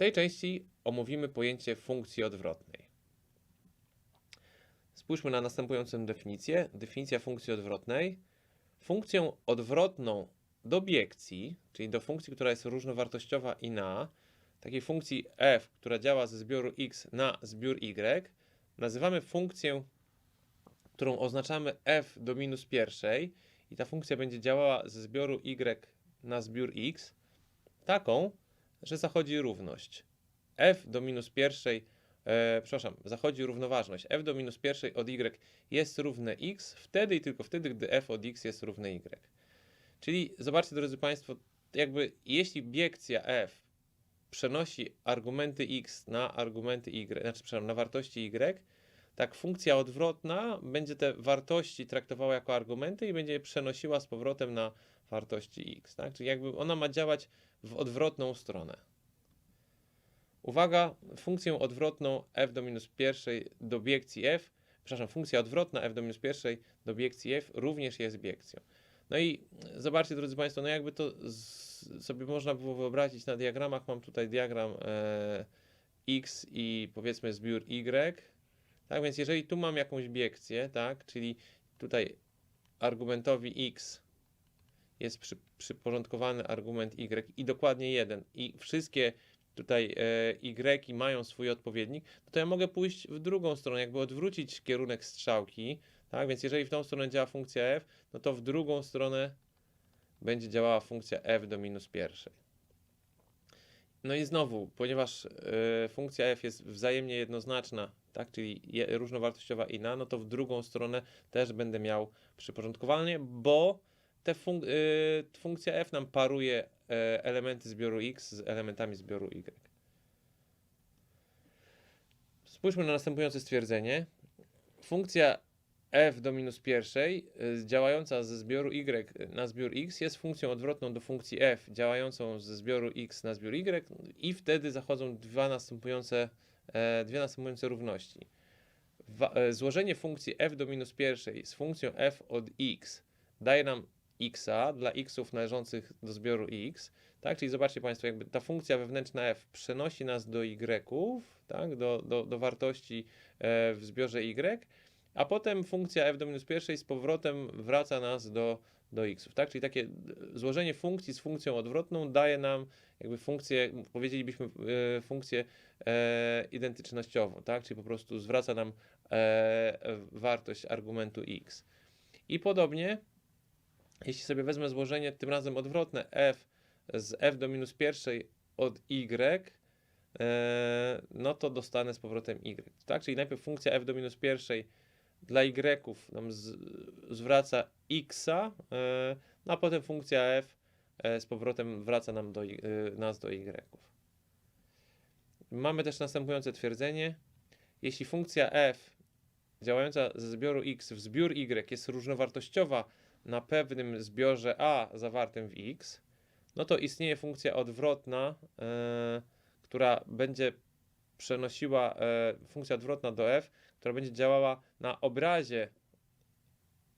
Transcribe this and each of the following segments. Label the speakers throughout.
Speaker 1: tej części omówimy pojęcie funkcji odwrotnej. Spójrzmy na następującą definicję. Definicja funkcji odwrotnej. Funkcją odwrotną do biekcji, czyli do funkcji, która jest różnowartościowa i na, takiej funkcji f, która działa ze zbioru x na zbiór y, nazywamy funkcję, którą oznaczamy f do minus pierwszej i ta funkcja będzie działała ze zbioru y na zbiór x, taką, że zachodzi równość. f do minus pierwszej, e, przepraszam, zachodzi równoważność. f do minus pierwszej od y jest równe x, wtedy i tylko wtedy, gdy f od x jest równe y. Czyli zobaczcie, drodzy Państwo, jakby jeśli biekcja f przenosi argumenty x na argumenty y, znaczy, na wartości y, tak funkcja odwrotna będzie te wartości traktowała jako argumenty i będzie je przenosiła z powrotem na wartości x. Tak? Czyli jakby ona ma działać w odwrotną stronę. Uwaga, funkcję odwrotną f do minus pierwszej do biekcji f, przepraszam, funkcja odwrotna f do minus pierwszej do biekcji f również jest biekcją. No i zobaczcie, drodzy Państwo, no jakby to sobie można było wyobrazić na diagramach. Mam tutaj diagram e, x i powiedzmy zbiór y. Tak więc jeżeli tu mam jakąś biekcję, tak, czyli tutaj argumentowi x jest przy, przyporządkowany argument y i dokładnie jeden i wszystkie tutaj e, y mają swój odpowiednik, no to ja mogę pójść w drugą stronę, jakby odwrócić kierunek strzałki, tak? Więc jeżeli w tą stronę działa funkcja f, no to w drugą stronę będzie działała funkcja f do minus pierwszej. No i znowu, ponieważ y, funkcja f jest wzajemnie jednoznaczna, tak, czyli je, różnowartościowa i na, no to w drugą stronę też będę miał przyporządkowanie, bo te y, funkcja f nam paruje y, elementy zbioru x z elementami zbioru y. Spójrzmy na następujące stwierdzenie. Funkcja f do minus pierwszej y, działająca ze zbioru y na zbiór x jest funkcją odwrotną do funkcji f działającą ze zbioru x na zbiór y i wtedy zachodzą dwa następujące, e, dwie następujące równości. E, złożenie funkcji f do minus pierwszej z funkcją f od x daje nam xa dla xów należących do zbioru x, tak? Czyli zobaczcie Państwo, jakby ta funkcja wewnętrzna f przenosi nas do y, tak? do, do, do wartości e, w zbiorze y, a potem funkcja f do minus pierwszej z powrotem wraca nas do, do xów, tak? Czyli takie złożenie funkcji z funkcją odwrotną daje nam jakby funkcję, powiedzielibyśmy e, funkcję e, identycznościową, tak? Czyli po prostu zwraca nam e, wartość argumentu x. I podobnie, jeśli sobie wezmę złożenie tym razem odwrotne f z f do minus pierwszej od y, e, no to dostanę z powrotem y, tak? Czyli najpierw funkcja f do minus pierwszej dla y nam z, zwraca x, e, no a potem funkcja f e, z powrotem wraca nam do, e, nas do y. Mamy też następujące twierdzenie. Jeśli funkcja f działająca ze zbioru x w zbiór y jest różnowartościowa na pewnym zbiorze a zawartym w x, no to istnieje funkcja odwrotna, e, która będzie przenosiła, e, funkcja odwrotna do f, która będzie działała na obrazie,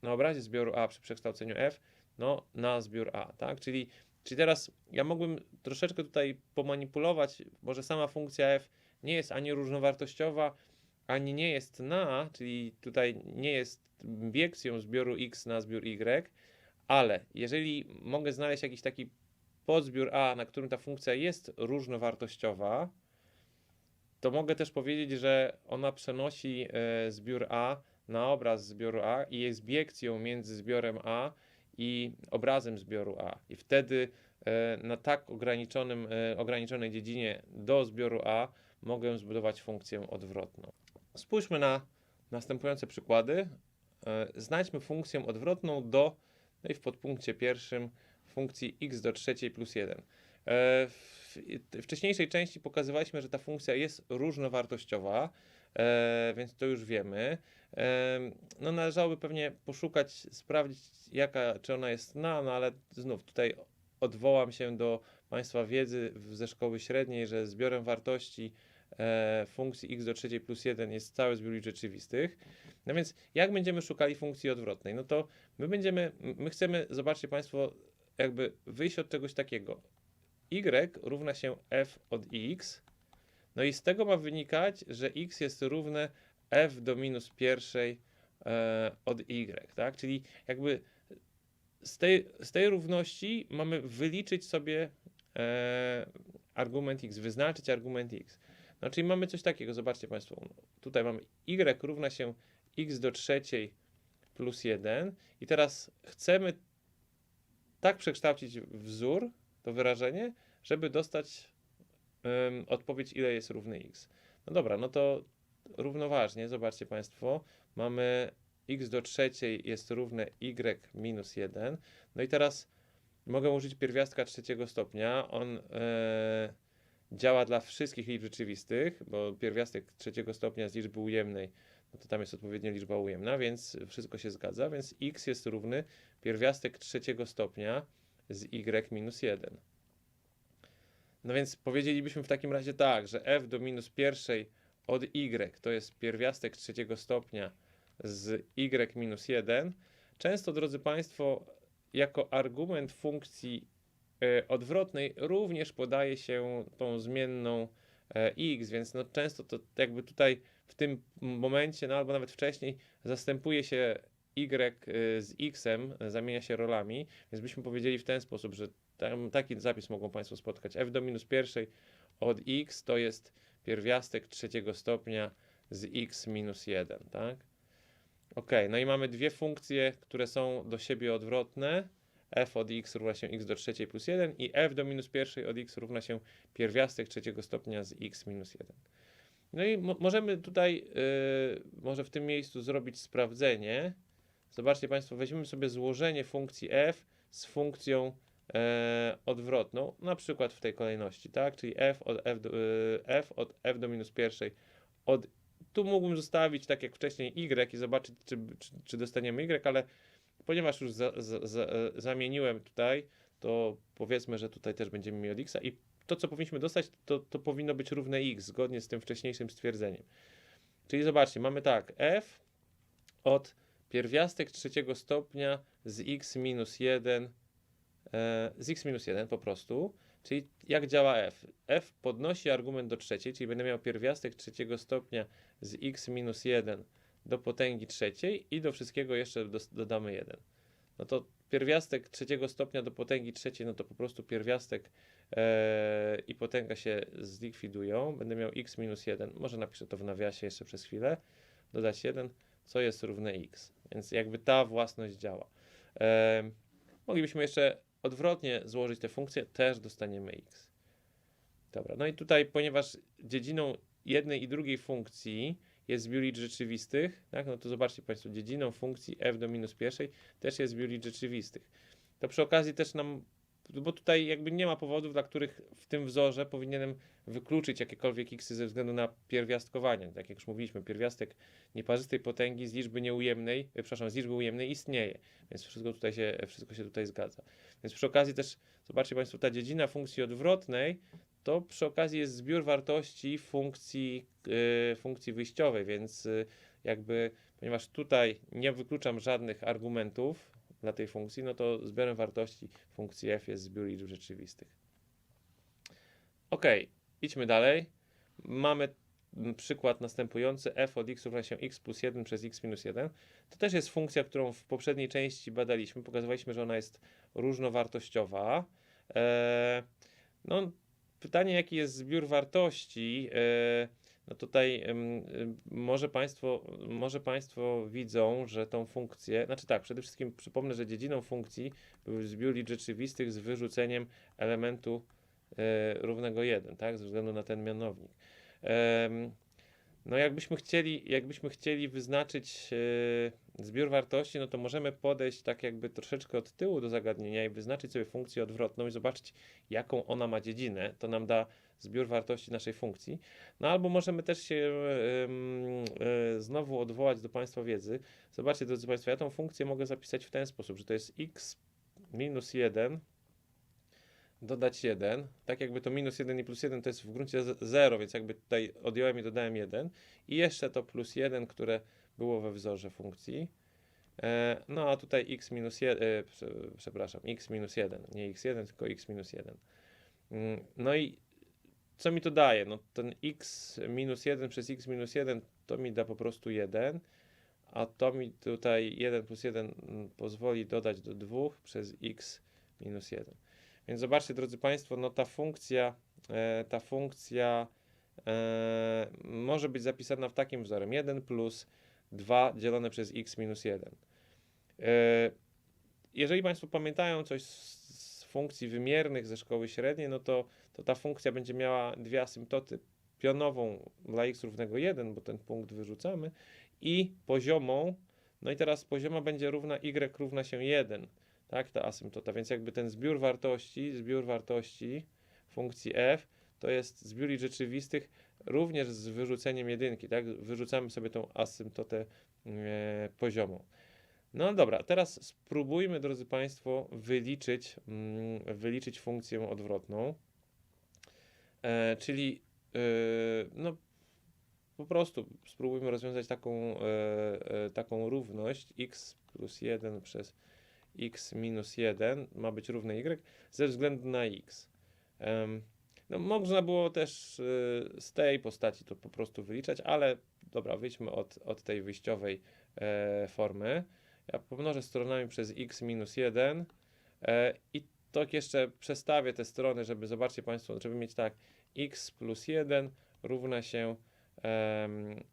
Speaker 1: na obrazie zbioru A przy przekształceniu F, no na zbiór A, tak? Czyli, czyli teraz ja mógłbym troszeczkę tutaj pomanipulować, może sama funkcja F nie jest ani różnowartościowa, ani nie jest na, czyli tutaj nie jest biekcją zbioru X na zbiór Y, ale jeżeli mogę znaleźć jakiś taki podzbiór A, na którym ta funkcja jest różnowartościowa, to mogę też powiedzieć, że ona przenosi e, zbiór A na obraz zbioru A i jest biekcją między zbiorem A i obrazem zbioru A. I wtedy e, na tak ograniczonym, e, ograniczonej dziedzinie do zbioru A mogę zbudować funkcję odwrotną. Spójrzmy na następujące przykłady. Znajdźmy funkcję odwrotną do, no i w podpunkcie pierwszym, funkcji x do trzeciej plus 1 w wcześniejszej części pokazywaliśmy, że ta funkcja jest różnowartościowa, e, więc to już wiemy. E, no należałoby pewnie poszukać, sprawdzić jaka, czy ona jest na, no ale znów tutaj odwołam się do Państwa wiedzy ze szkoły średniej, że zbiorem wartości e, funkcji x do trzeciej plus 1 jest cały zbiór liczb rzeczywistych. No więc jak będziemy szukali funkcji odwrotnej? No to my będziemy, my chcemy, zobaczcie Państwo, jakby wyjść od czegoś takiego y równa się f od x, No i z tego ma wynikać, że x jest równe f do minus pierwszej e, od y, tak? Czyli jakby z tej, z tej równości mamy wyliczyć sobie e, argument x, wyznaczyć argument x. No czyli mamy coś takiego, zobaczcie Państwo, tutaj mamy y równa się x do trzeciej plus 1 i teraz chcemy tak przekształcić wzór, to wyrażenie, żeby dostać ym, odpowiedź, ile jest równy x. No dobra, no to równoważnie, zobaczcie Państwo, mamy x do trzeciej jest równe y minus 1. No i teraz mogę użyć pierwiastka trzeciego stopnia. On e, działa dla wszystkich liczb rzeczywistych, bo pierwiastek trzeciego stopnia z liczby ujemnej, no to tam jest odpowiednia liczba ujemna, więc wszystko się zgadza, więc x jest równy pierwiastek trzeciego stopnia z y minus 1. No więc powiedzielibyśmy w takim razie tak, że f do minus pierwszej od y to jest pierwiastek trzeciego stopnia z y minus 1. Często, drodzy Państwo, jako argument funkcji odwrotnej również podaje się tą zmienną e, x, więc no często to jakby tutaj w tym momencie, no albo nawet wcześniej, zastępuje się y e, z xem, zamienia się rolami, więc byśmy powiedzieli w ten sposób, że tam, taki zapis mogą Państwo spotkać. f do minus pierwszej od x to jest pierwiastek trzeciego stopnia z x minus 1, tak? Ok, no i mamy dwie funkcje, które są do siebie odwrotne. F od x równa się x do trzeciej plus 1 i f do minus pierwszej od x równa się pierwiastek trzeciego stopnia z x minus 1. No i możemy tutaj, yy, może w tym miejscu zrobić sprawdzenie. Zobaczcie Państwo, weźmiemy sobie złożenie funkcji f z funkcją e, odwrotną, na przykład w tej kolejności, tak? Czyli f od f do, y, f, od f do minus pierwszej od tu mógłbym zostawić tak jak wcześniej y i zobaczyć, czy, czy, czy dostaniemy y, ale ponieważ już za, za, za, zamieniłem tutaj, to powiedzmy, że tutaj też będziemy mieli x i to, co powinniśmy dostać, to, to powinno być równe x, zgodnie z tym wcześniejszym stwierdzeniem. Czyli zobaczcie, mamy tak, f od pierwiastek trzeciego stopnia z x minus 1, e, z x minus 1 po prostu, czyli jak działa f? f podnosi argument do trzeciej, czyli będę miał pierwiastek trzeciego stopnia z x minus 1 do potęgi trzeciej i do wszystkiego jeszcze do, dodamy 1. No to pierwiastek trzeciego stopnia do potęgi trzeciej, no to po prostu pierwiastek e, i potęga się zlikwidują. Będę miał x minus 1, może napiszę to w nawiasie jeszcze przez chwilę, dodać 1, co jest równe x. Więc jakby ta własność działa. E, moglibyśmy jeszcze odwrotnie złożyć te funkcje, też dostaniemy x. Dobra, no i tutaj, ponieważ dziedziną jednej i drugiej funkcji jest zbiór rzeczywistych, tak? no to zobaczcie Państwo, dziedziną funkcji f do minus pierwszej też jest zbiór rzeczywistych. To przy okazji też nam, bo tutaj jakby nie ma powodów, dla których w tym wzorze powinienem wykluczyć jakiekolwiek x ze względu na pierwiastkowanie. Tak jak już mówiliśmy, pierwiastek nieparzystej potęgi z liczby nieujemnej, e, przepraszam, z liczby ujemnej istnieje, więc wszystko tutaj się, wszystko się tutaj zgadza. Więc przy okazji też, zobaczcie Państwo, ta dziedzina funkcji odwrotnej to przy okazji jest zbiór wartości funkcji, yy, funkcji wyjściowej, więc yy, jakby, ponieważ tutaj nie wykluczam żadnych argumentów dla tej funkcji, no to zbiorem wartości funkcji f jest zbiór liczb rzeczywistych. Ok, idźmy dalej. Mamy przykład następujący f od x równa się x plus 1 przez x minus 1. To też jest funkcja, którą w poprzedniej części badaliśmy. Pokazywaliśmy, że ona jest różnowartościowa. Eee, no, pytanie, jaki jest zbiór wartości, e, no tutaj może państwo, może państwo widzą, że tą funkcję, znaczy tak, przede wszystkim przypomnę, że dziedziną funkcji był zbiór liczb rzeczywistych z wyrzuceniem elementu e, równego 1, tak, ze względu na ten mianownik. No jakbyśmy chcieli, jakbyśmy chcieli wyznaczyć e, zbiór wartości, no to możemy podejść tak jakby troszeczkę od tyłu do zagadnienia i wyznaczyć sobie funkcję odwrotną i zobaczyć, jaką ona ma dziedzinę. To nam da zbiór wartości naszej funkcji. No albo możemy też się e, znowu odwołać do Państwa wiedzy. Zobaczcie, drodzy Państwo, ja tą funkcję mogę zapisać w ten sposób, że to jest x minus 1 dodać 1, tak jakby to minus 1 i plus 1 to jest w gruncie 0, więc jakby tutaj odjąłem i dodałem 1 i jeszcze to plus 1, które było we wzorze funkcji. E, no a tutaj x minus 1, e, przepraszam, x minus 1, nie x1, tylko x minus 1. Mm, no i co mi to daje? No ten x minus 1 przez x minus 1 to mi da po prostu 1, a to mi tutaj 1 plus 1 mm, pozwoli dodać do 2 przez x minus 1. Więc zobaczcie, drodzy Państwo, no ta funkcja, e, ta funkcja e, może być zapisana w takim wzorem 1 plus 2 dzielone przez x minus 1. E, jeżeli Państwo pamiętają coś z, funkcji wymiernych ze szkoły średniej, no to, to ta funkcja będzie miała dwie asymptoty. Pionową dla x równego 1, bo ten punkt wyrzucamy, i poziomą. No i teraz pozioma będzie równa y równa się 1, tak, ta asymptota. Więc jakby ten zbiór wartości, zbiór wartości funkcji f to jest zbiór liczb rzeczywistych również z wyrzuceniem jedynki, tak? Wyrzucamy sobie tą asymptotę e, poziomą. No dobra, teraz spróbujmy, drodzy Państwo, wyliczyć, mm, wyliczyć funkcję odwrotną. E, czyli e, no, po prostu spróbujmy rozwiązać taką, e, e, taką równość x plus 1 przez x minus 1 ma być równe y ze względu na x. No, można było też e, z tej postaci to po prostu wyliczać, ale dobra, wyjdźmy od, od tej wyjściowej e, formy. Ja pomnożę stronami przez x minus 1 e, i tak jeszcze przestawię te strony, żeby zobaczcie Państwo, żeby mieć tak x plus 1 równa się em,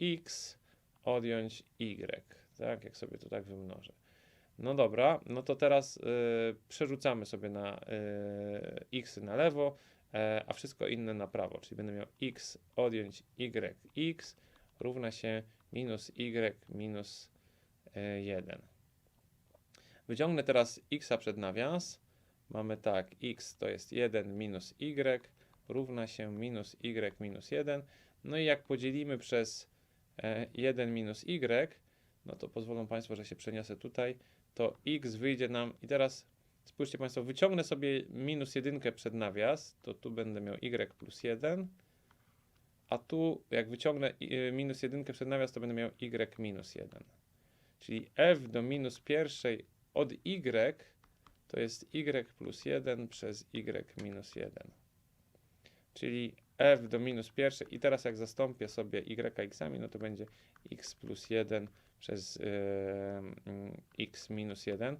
Speaker 1: yx odjąć y, tak, jak sobie to tak wymnożę. No dobra, no to teraz y, przerzucamy sobie na y, x na lewo, e, a wszystko inne na prawo, czyli będę miał x odjąć yx równa się minus y minus e, 1. Wyciągnę teraz x przed nawias. Mamy tak, x to jest 1 minus y równa się minus y minus 1. No i jak podzielimy przez e, 1 minus y, no to pozwolą Państwo, że się przeniosę tutaj, to x wyjdzie nam i teraz spójrzcie Państwo, wyciągnę sobie minus jedynkę przed nawias, to tu będę miał y plus 1, a tu jak wyciągnę y, minus jedynkę przed nawias, to będę miał y minus 1. Czyli f do minus pierwszej od y to jest y plus 1 przez y minus 1. Czyli f do minus pierwszej i teraz jak zastąpię sobie y xami, no to będzie x plus 1 przez yy, x minus 1.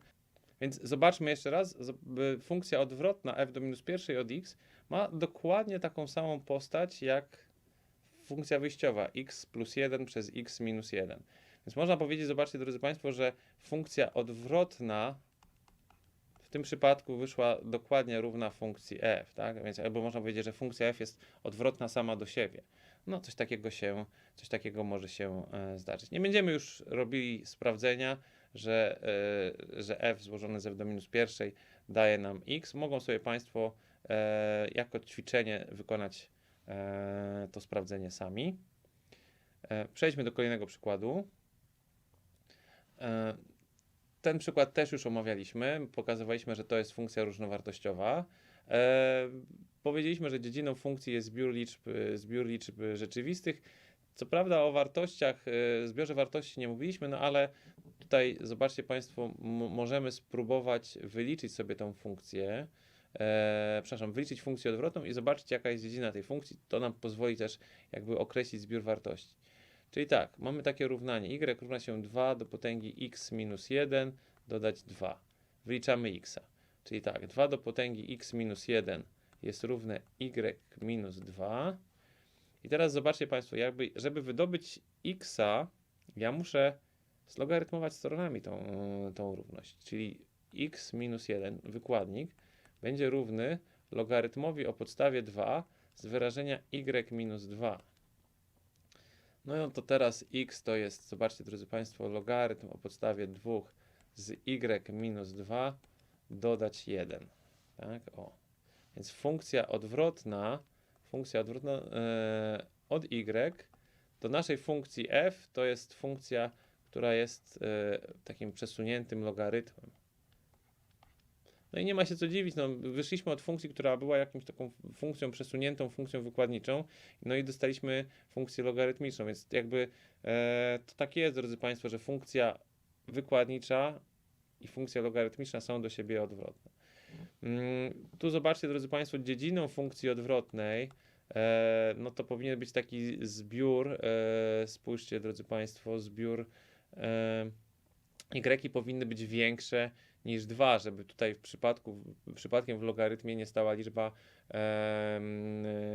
Speaker 1: Więc zobaczmy jeszcze raz, funkcja odwrotna f do minus pierwszej od x ma dokładnie taką samą postać jak funkcja wyjściowa x plus 1 przez x minus 1. Więc można powiedzieć, zobaczcie drodzy Państwo, że funkcja odwrotna tym przypadku wyszła dokładnie równa funkcji f, tak? Więc albo można powiedzieć, że funkcja f jest odwrotna sama do siebie. No coś takiego się, coś takiego może się e, zdarzyć. Nie będziemy już robili sprawdzenia, że, e, że f złożone z f do minus pierwszej daje nam x. Mogą sobie Państwo e, jako ćwiczenie wykonać to sprawdzenie sami. Przejdźmy do kolejnego przykładu. Ten przykład też już omawialiśmy. Pokazywaliśmy, że to jest funkcja różnowartościowa. E, powiedzieliśmy, że dziedziną funkcji jest zbiór liczb, e, zbiór liczb rzeczywistych. Co prawda o wartościach, e, zbiorze wartości nie mówiliśmy, no ale tutaj zobaczcie Państwo, możemy spróbować wyliczyć sobie tą funkcję. E, przepraszam, wyliczyć funkcję odwrotną i zobaczyć, jaka jest dziedzina tej funkcji. To nam pozwoli też jakby określić zbiór wartości. Czyli tak, mamy takie równanie. y równa się 2 do potęgi x minus 1 dodać 2. Wyliczamy x. Czyli tak, 2 do potęgi x minus 1 jest równe y minus 2. I teraz zobaczcie Państwo, jakby, żeby wydobyć x, ja muszę zlogarytmować stronami tą, tą równość. Czyli x minus 1, wykładnik, będzie równy logarytmowi o podstawie 2 z wyrażenia y minus 2. No to teraz x to jest, zobaczcie drodzy Państwo, logarytm o podstawie 2 z y minus 2 dodać 1. Tak, o. Więc funkcja odwrotna, funkcja odwrotna e, od y do naszej funkcji f to jest funkcja, która jest e, takim przesuniętym logarytmem. No i nie ma się co dziwić, no, wyszliśmy od funkcji, która była jakąś taką funkcją przesuniętą, funkcją wykładniczą, no i dostaliśmy funkcję logarytmiczną, więc jakby e, to tak jest, drodzy Państwo, że funkcja wykładnicza i funkcja logarytmiczna są do siebie odwrotne. Mm, Tu zobaczcie, drodzy Państwo, dziedziną funkcji odwrotnej, e, no to powinien być taki zbiór, e, spójrzcie, drodzy Państwo, zbiór e, y powinny być większe niż 2, żeby tutaj w przypadku, przypadkiem w logarytmie nie stała liczba e,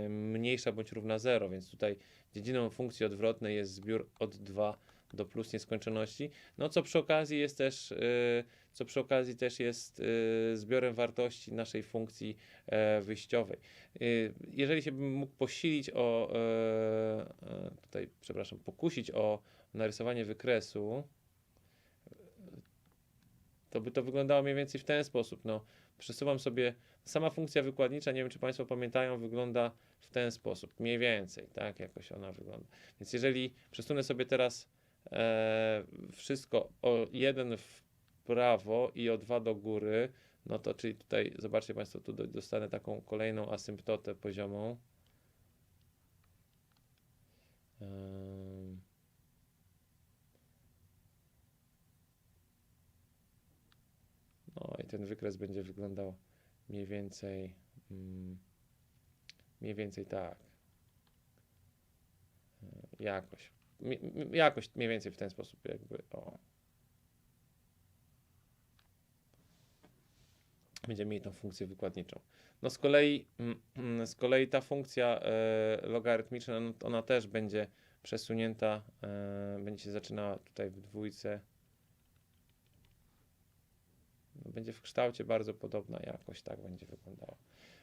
Speaker 1: mniejsza bądź równa 0, więc tutaj dziedziną funkcji odwrotnej jest zbiór od 2 do plus nieskończoności, no co przy okazji jest też, y, co przy okazji też jest y, zbiorem wartości naszej funkcji e, wyjściowej. Y, Jeżeli się bym mógł posilić o, e, e, tutaj, przepraszam, pokusić o narysowanie wykresu, to by to wyglądało mniej więcej w ten sposób. No, przesuwam sobie, sama funkcja wykładnicza, nie wiem czy Państwo pamiętają, wygląda w ten sposób, mniej więcej, tak, jakoś ona wygląda. Więc jeżeli przesunę sobie teraz e, wszystko o jeden w prawo i o dwa do góry, no to czyli tutaj, zobaczcie Państwo, tu do- dostanę taką kolejną asymptotę poziomą. Em, No i ten wykres będzie wyglądał mniej więcej, mm, mniej więcej tak. E, Jakoś. Jakoś mniej więcej w ten sposób jakby, o. Będziemy mieli tą funkcję wykładniczą. No z kolei, mm, z kolei ta funkcja e, logarytmiczna, no, ona też będzie przesunięta, e, będzie się zaczynała tutaj w dwójce. Będzie w kształcie bardzo podobna, jakoś tak będzie wyglądała.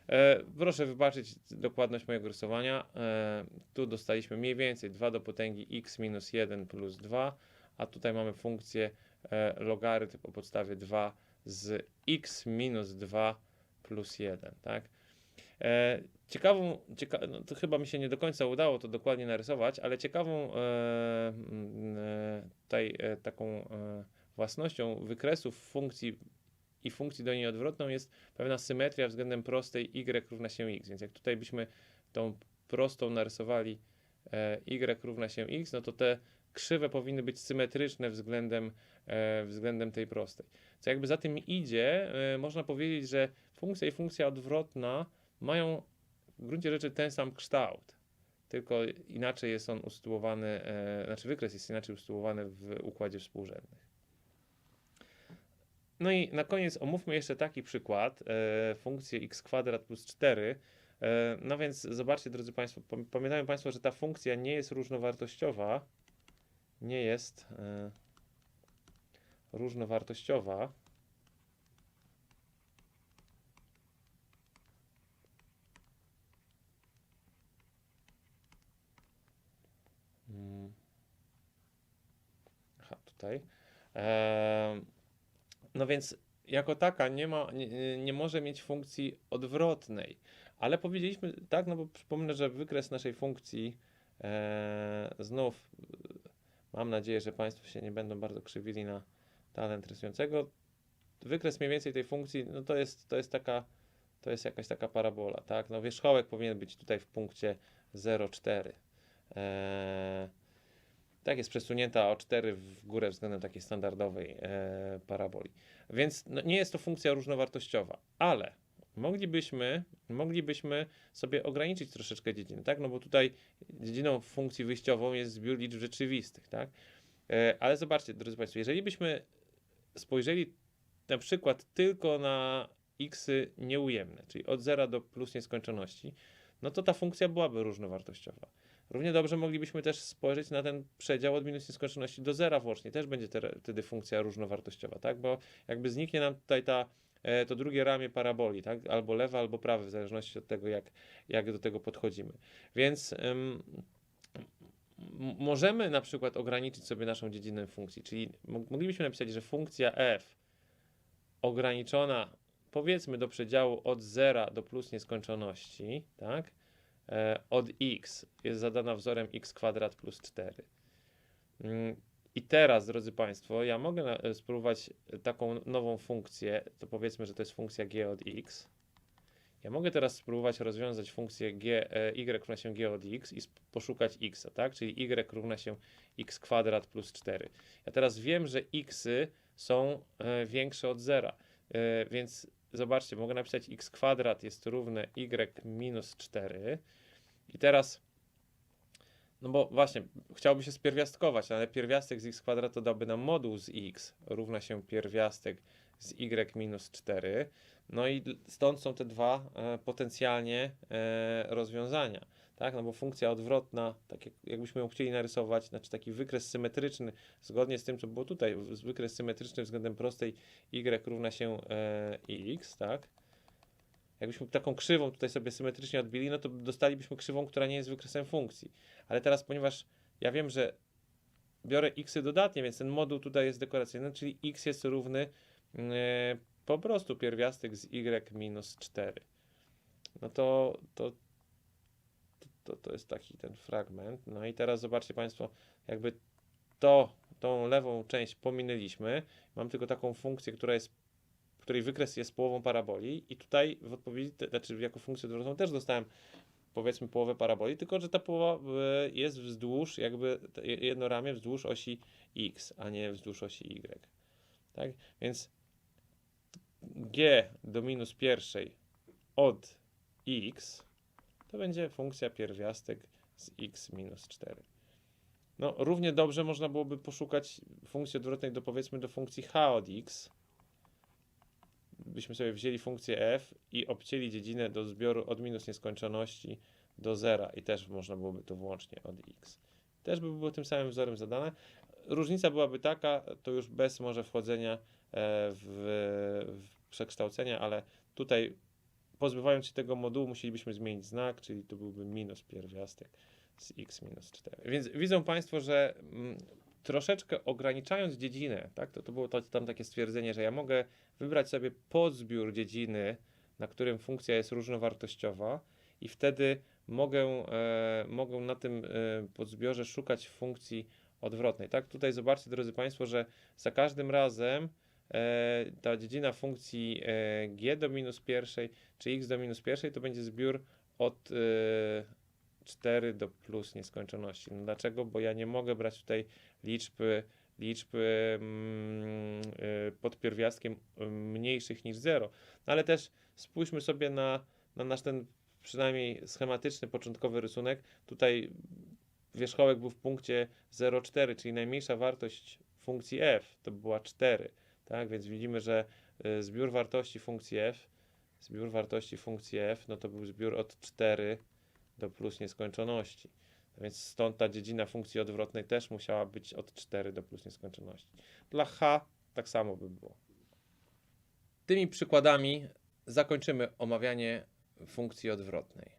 Speaker 1: E, proszę wybaczyć dokładność mojego rysowania. E, tu dostaliśmy mniej więcej 2 do potęgi x minus 1 plus 2, a tutaj mamy funkcję e, logarytm o podstawie 2 z x minus 2 plus 1, tak? E, ciekawą, cieka no to chyba mi się nie do końca udało to dokładnie narysować, ale ciekawą e, e, tutaj e, taką e, własnością wykresów funkcji i funkcji do niej odwrotną jest pewna symetria względem prostej y równa się x. Więc jak tutaj byśmy tą prostą narysowali e, y równa się x, no to te krzywe powinny być symetryczne względem, e, względem tej prostej. Co jakby za tym idzie, e, można powiedzieć, że funkcja i funkcja odwrotna mają w gruncie rzeczy ten sam kształt, tylko inaczej jest on usytuowany, znaczy wykres jest inaczej usytuowany w układzie współrzędnych. No i na koniec omówmy jeszcze taki przykład, e, funkcję x kwadrat plus 4. E, no więc zobaczcie, drodzy Państwo, pam- pamiętają Państwo, że ta funkcja nie jest różnowartościowa, nie jest e, różnowartościowa. Mm. Aha, tutaj. Em, no więc jako taka nie, ma, nie, nie może mieć funkcji odwrotnej, ale powiedzieliśmy tak, no bo przypomnę, że wykres naszej funkcji e, znów e, mam nadzieję, że Państwo się nie będą bardzo krzywili na talent rysującego. Wykres mniej więcej tej funkcji, no to jest, to jest taka, to jest jakaś taka parabola, tak? No wierzchołek powinien być tutaj w punkcie 0,4. E, tak jest przesunięta o 4 w górę względem takiej standardowej e, paraboli. Więc no, nie jest to funkcja różnowartościowa, ale moglibyśmy, moglibyśmy sobie ograniczyć troszeczkę dziedziny, tak? No bo tutaj dziedziną funkcji wyjściową jest zbiór liczb rzeczywistych, tak? E, ale zobaczcie, drodzy Państwo, jeżeli byśmy spojrzeli na przykład tylko na xy nieujemne, czyli od 0 do plus nieskończoności, no to ta funkcja byłaby różnowartościowa. Równie dobrze moglibyśmy też spojrzeć na ten przedział od minus nieskończoności do zera włącznie. Też będzie te- wtedy funkcja różnowartościowa, tak? Bo jakby zniknie nam tutaj ta, e, to drugie ramię paraboli, tak? Albo lewe, albo prawe, w zależności od tego, jak, jak do tego podchodzimy. Więc ym, możemy na przykład ograniczyć sobie naszą dziedzinę funkcji, czyli mo- moglibyśmy napisać, że funkcja f ograniczona powiedzmy do przedziału od 0 do plus nieskończoności, tak? E, od x jest zadana wzorem x kwadrat plus 4. Mm, I teraz, drodzy Państwo, ja mogę e, spróbować taką nową funkcję, to powiedzmy, że to jest funkcja g od x. Ja mogę teraz spróbować rozwiązać funkcję g, e, y równa się g od x i poszukać x, tak? Czyli y równa się x kwadrat plus 4. Ja teraz wiem, że xy są e, większe od zera, e, więc zobaczcie, mogę napisać x kwadrat jest równe y minus 4. I teraz, no bo właśnie, chciałoby się spierwiastkować, ale pierwiastek z x kwadrat to dałby nam moduł z x równa się pierwiastek z y minus 4. No i stąd są te dwa e, potencjalnie e, rozwiązania. Tak, no bo funkcja odwrotna, tak jak, jakbyśmy ją chcieli narysować, znaczy taki wykres symetryczny, zgodnie z tym, co było tutaj, wykres symetryczny względem prostej y równa się e, x, tak? Jakbyśmy taką krzywą tutaj sobie symetrycznie odbili, no to dostalibyśmy krzywą, która nie jest wykresem funkcji. Ale teraz, ponieważ ja wiem, że biorę xy dodatnie, więc ten moduł tutaj jest dekoracyjny, czyli x jest równy e, po prostu pierwiastek z y minus 4. No to, to, to, to jest taki ten fragment. No i teraz zobaczcie Państwo, jakby to, tą lewą część pominęliśmy. Mam tylko taką funkcję, która jest, której wykres jest połową paraboli i tutaj w odpowiedzi, znaczy jako funkcję odwrotną też dostałem powiedzmy połowę paraboli, tylko że ta połowa e, jest wzdłuż, jakby jedno ramię wzdłuż osi x, a nie wzdłuż osi y. Tak? Więc g do minus pierwszej od x to będzie funkcja pierwiastek z x minus 4. No, równie dobrze można byłoby poszukać funkcji odwrotnej do powiedzmy do funkcji h od x. Byśmy sobie wzięli funkcję f i obcięli dziedzinę do zbioru od minus nieskończoności do zera i też można byłoby to włącznie od x. Też by było tym samym wzorem zadane. Różnica byłaby taka, to już bez może wchodzenia e, w, w przekształcenia, ale tutaj pozbywając się tego modułu musielibyśmy zmienić znak, czyli to byłby minus pierwiastek z x minus 4. Więc widzą Państwo, że mm, troszeczkę ograniczając dziedzinę, tak, to, to było to, tam takie stwierdzenie, że ja mogę wybrać sobie podzbiór dziedziny, na którym funkcja jest różnowartościowa i wtedy mogę, e, mogę na tym e, podzbiorze szukać funkcji odwrotnej. Tak, tutaj zobaczcie, drodzy Państwo, że za każdym razem ta dziedzina funkcji e, g do minus pierwszej czy x do minus pierwszej to będzie zbiór od e, 4 do plus nieskończoności. No dlaczego? Bo ja nie mogę brać tutaj liczby, liczby mm, pod pierwiastkiem mniejszych niż 0. No ale też spójrzmy sobie na, na nasz ten przynajmniej schematyczny początkowy rysunek. Tutaj wierzchołek był w punkcie 0,4, czyli najmniejsza wartość funkcji f to była 4. Tak, więc widzimy, że y, zbiór wartości funkcji f, zbiór wartości funkcji f, no to był zbiór od 4 do plus nieskończoności. Więc stąd ta dziedzina funkcji odwrotnej też musiała być od 4 do plus nieskończoności. Dla h tak samo by było. Tymi przykładami zakończymy omawianie funkcji odwrotnej.